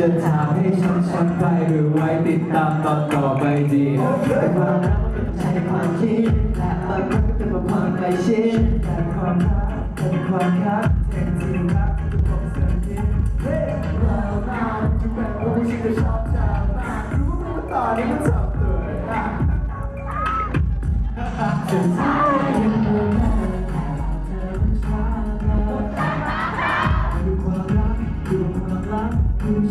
จะถามให้ฉันชัดไปหรือไว้ติดตามตอนต่อไปดีแต่ความรักมันใช่ความคิดและบางครั้งก็เป็นความใกล้ชิดแต่ความรักเป็นความรักแท้จริงรักคือความสนิทเฮ้ยเราเราที่แบบว่าไม่ใช่ก็ชอบเธอมากรู้ไหมว่าตอนนี้มันทำตัวอะสุดท้าย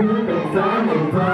free and fun and.